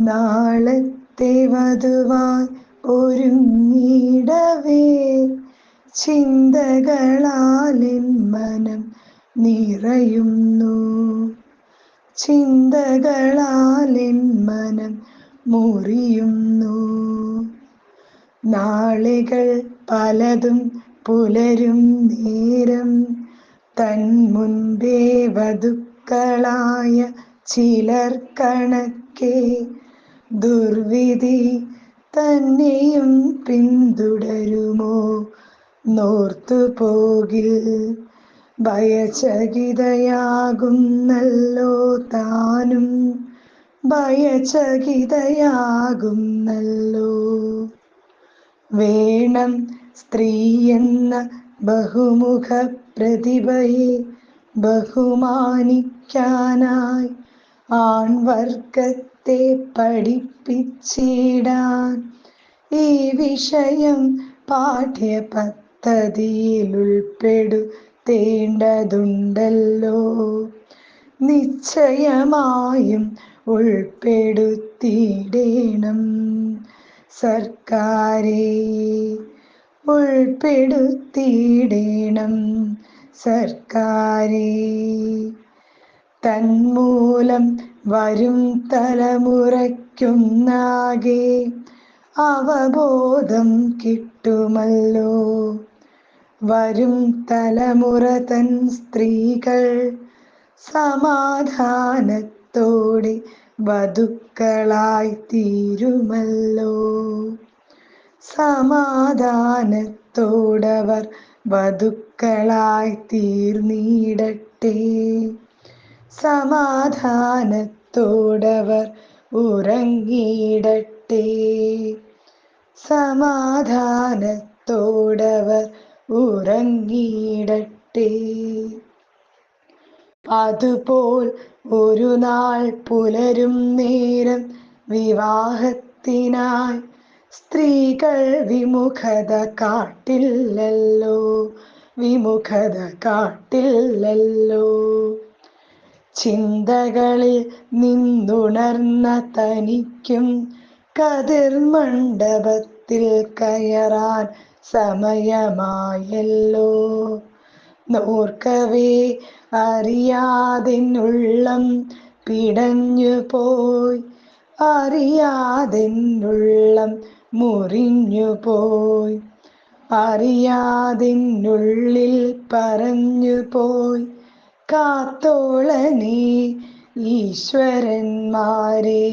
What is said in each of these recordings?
നാളത്തെ വധുവായി ഒരുങ്ങിടവേ. ചിന്തകളാലിൻ മനം നിറയുന്നു. ചിന്തകളാലിൻ മനം മുറിയുന്നു. നാളുകൾ പലതും പുലരും നേരം. തൻ മുൻപേ വധുക്കളായ ചിലർ കണക്കെ ദുർവിധി തന്നെയും പിന്തുടരുമോ? നോർത്തു പോകിൽ ഭയചകിതയാകുന്നല്ലോ താനും. ഭയചകിതയാകുന്നല്ലോ. വേണം സ്ത്രീ എന്ന ബഹുമുഖ പ്രതിഭയെ ബഹുമാനിക്കാനായി ആൺവർഗത്തെ പഠിപ്പിച്ചിടാൻ ഈ വിഷയം പാഠ്യപദ്ധതിയിൽ ഉൾപ്പെടുത്തേണ്ടതുണ്ടല്ലോ നിശ്ചയമായും ഉൾപ്പെടുത്തിയിടേണം. സർക്കാരെ ഉൾപ്പെടുത്തിയിടേണം. സർക്കാരെ തന്മൂലം വരും തലമുറയ്ക്കുന്നാകെ അവബോധം കിട്ടുമല്ലോ. വരും തലമുറ തൻ സ്ത്രീകൾ സമാധാനത്തോടെ വധുക്കളായി തീരുമല്ലോ സമാധാനത്തോടവർ വധുക്കളായി തീർന്നിടട്ടെ സമാധാനത്തോടവർ ഉറങ്ങിയിടട്ടെ. സമാധാനത്തോടവർ ഉറങ്ങിയിടട്ടെ. അതുപോൽ ഒരു നാൾ പുലരും നേരം വിവാഹത്തിനായി സ്ത്രീകൾ വിമുഖത കാട്ടില്ലല്ലോ. വിമുഖത കാട്ടില്ലല്ലോ. ചിന്തകളിൽ നിന്നുണർന്ന തനിക്കും കതിർ മണ്ഡപത്തിൽ കയറാൻ സമയമായല്ലോ. നോർക്കവേ അറിയാതെന്നുള്ളം പിടഞ്ഞു പോയി. അറിയാതെന്നുള്ളം മുറിഞ്ഞു പോയി. അറിയാതിനുള്ളിൽ പറഞ്ഞു പോയി. കാത്തോളനേ ഈശ്വരന്മാരെ.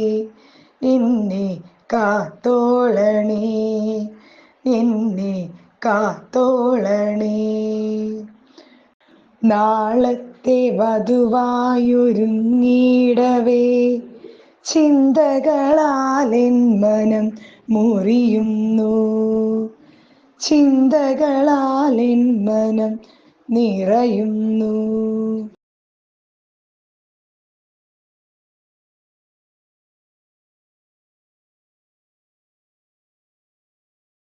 എന്നെ കാത്തോളണേ എന്നെ കാത്തോളണേ നാളത്തെ വധുവായൊരുങ്ങിടവേ. ചിന്തകളാലെൻ മനം മുറിയുന്നു. ചിന്തകളാലെൻ മനം നിറയുന്നു.